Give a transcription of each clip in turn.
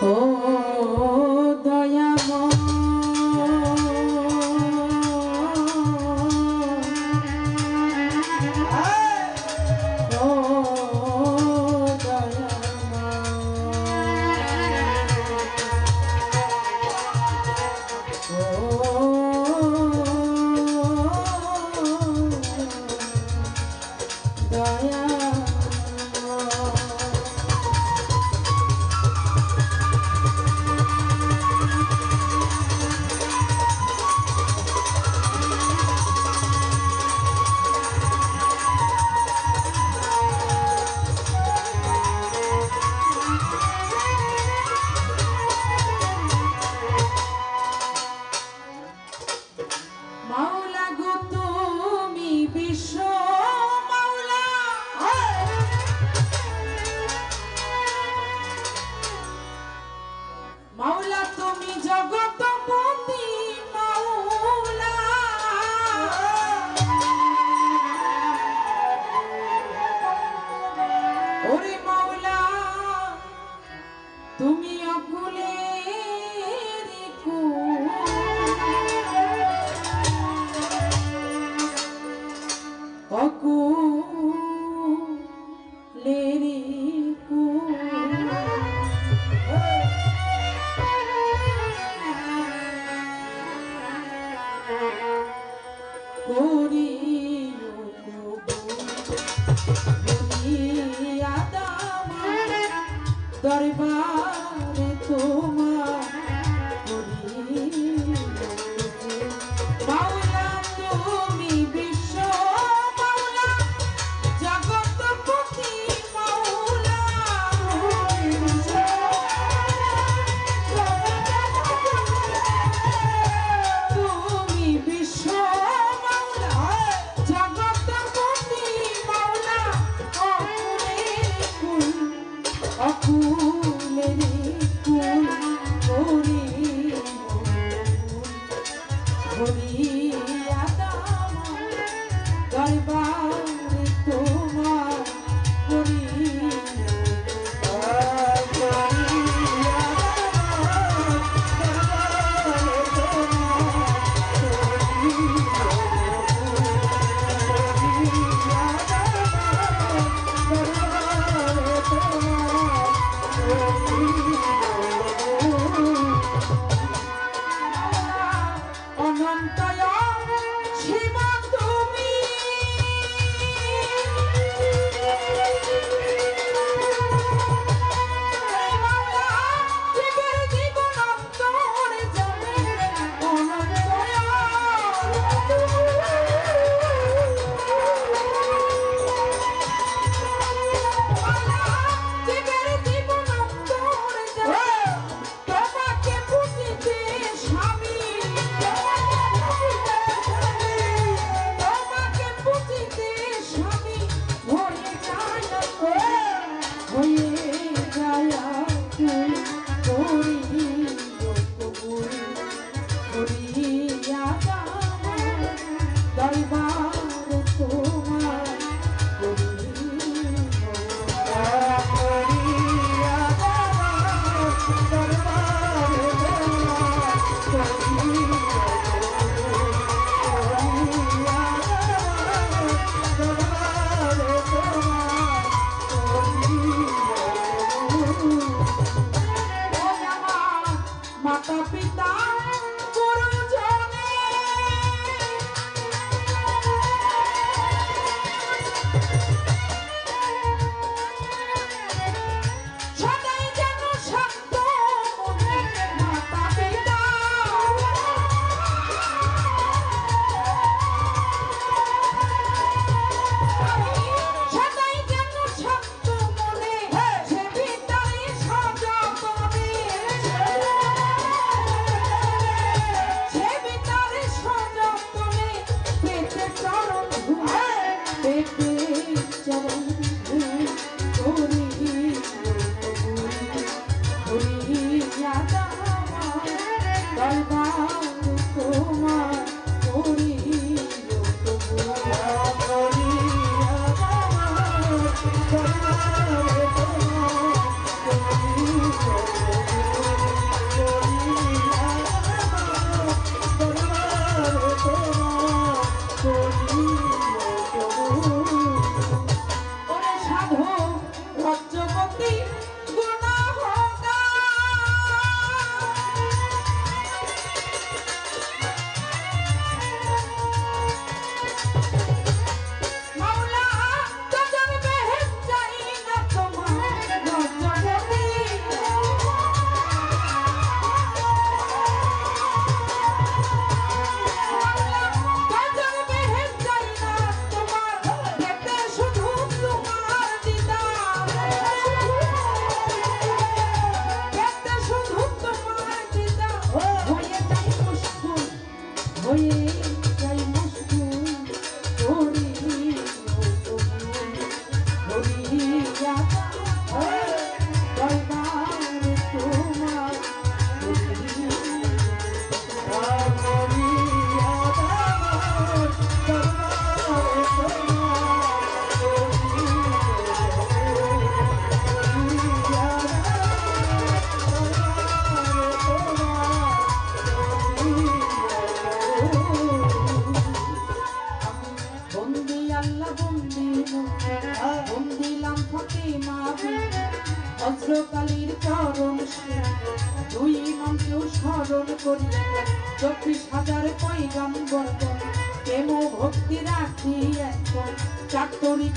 দরবারে Ooh. capital.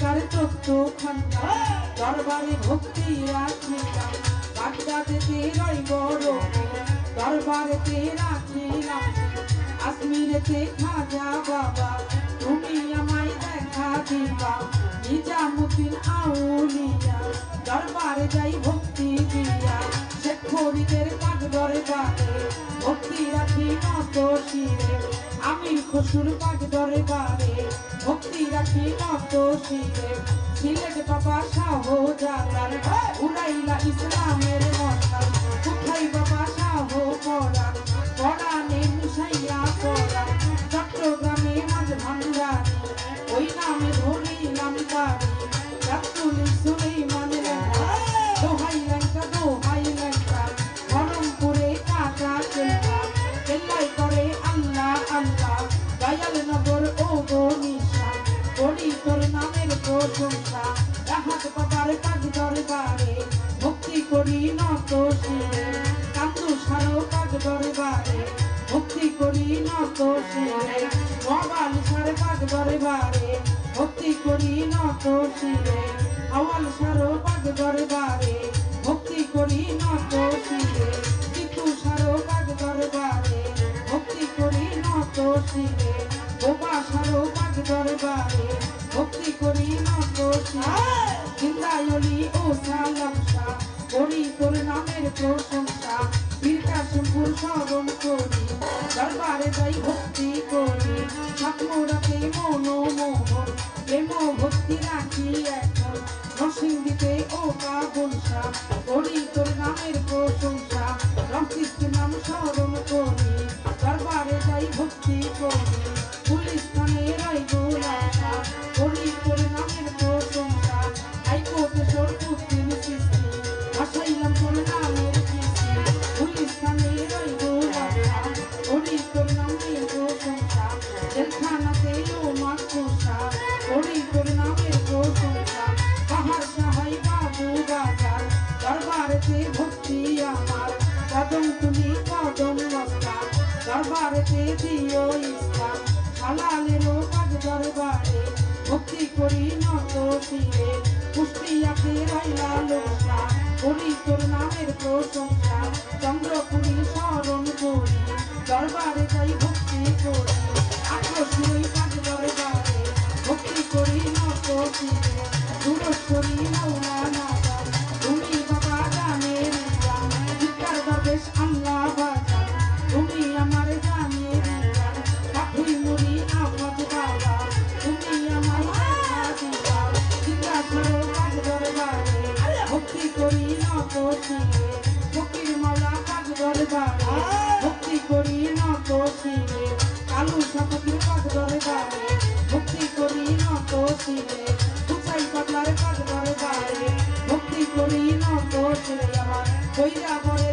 চার চোদ্দ খন্ডা দরবারে ভক্তি রাখিলাম বাগদাদে বাগদাদেতে রইব রবি দরবারেতে রাখিলাম কাশ্মীরেতে খাজা বাবা, তুমি আমায় দেখা দিবা। নিজামুদ্দিন আউলিয়া, দরবারে যাই ভক্তি দিয়া। শেখ ফরিদের কাজ দরবারে ভক্তি রাখি নত শিরে। আমি খসুর কাজ দরবারে নত শিরে সিলেট বাবা শাহ জালাল। উড়াইলা ইসলামের মশাল। কোথায় বাবা শাহ পরাণ পড়ানে মিশাইয়া পরাণ চট্টগ্রামে মাঝ ভান্ডারি ওই নামে দরবারে, ভক্তি করি নত শিরে। চিতু সারো দরবারে, ভক্তি করি নত শিরে। বোবা সারো দরবারে, ভক্তি করি নত শিরে। জিন্দায়লি ও সালাম করি তোর নামের প্রশংসা। বীর কাশিমপুর স্মরণ করি, দরবারে যাই ভক্তি করি। ঠাকুরাকে মন মোহন প্রেম ভক্তি রাখি এখন। নরসিংদীতে কাবুলসা করি তোর নামের প্রশংসা। রমকৃষ্ণ নাম স্মরণ করি দরবারে যাই ভক্তি করি। দরবারেতে দিও ইসলাম হালালের কাজ দরবারে ভক্তি করি নত শিরে কুষ্টিয়াতে রইলা লোকা করি তোর নামের প্রশংসা। চন্দ্রপুরী করি ফকির মাওলা কাজ দরবারে ভক্তি করি না শিরে কালু সাপতির কাজ দরবারে ভক্তি করি নত শিরে কুচাই পাতলার কাজ দরবারে ভক্তি করি নত শিরে আমার কইরা বরের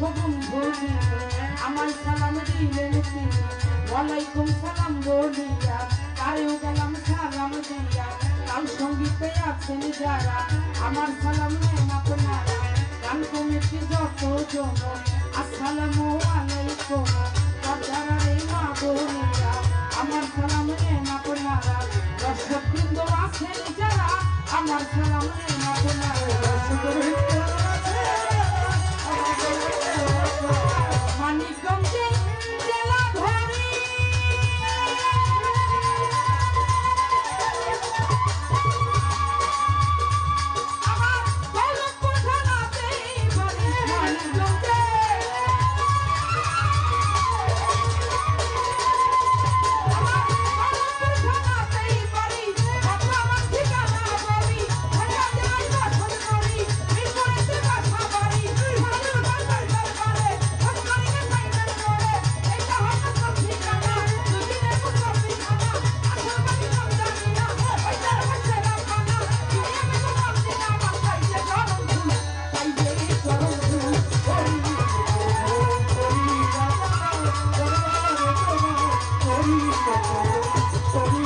বন্ধু দিলে আমার সালাম দিলেন তিনি ওয়ালাইকুম সালাম বলিয়া তারেও গেলাম সালাম দিয়া কাল সঙ্গীতে আছেন যারা, আমার সালাম নেন আপনারা, গান কমিটি যত জন আসসালামু আলাইকুম যারা রে মা বোনেরা আমার সালাম নেন আপনারা দর্শক বৃন্দ আছেন যারা, আমার সালাম নেন আপনারা। ちょっと!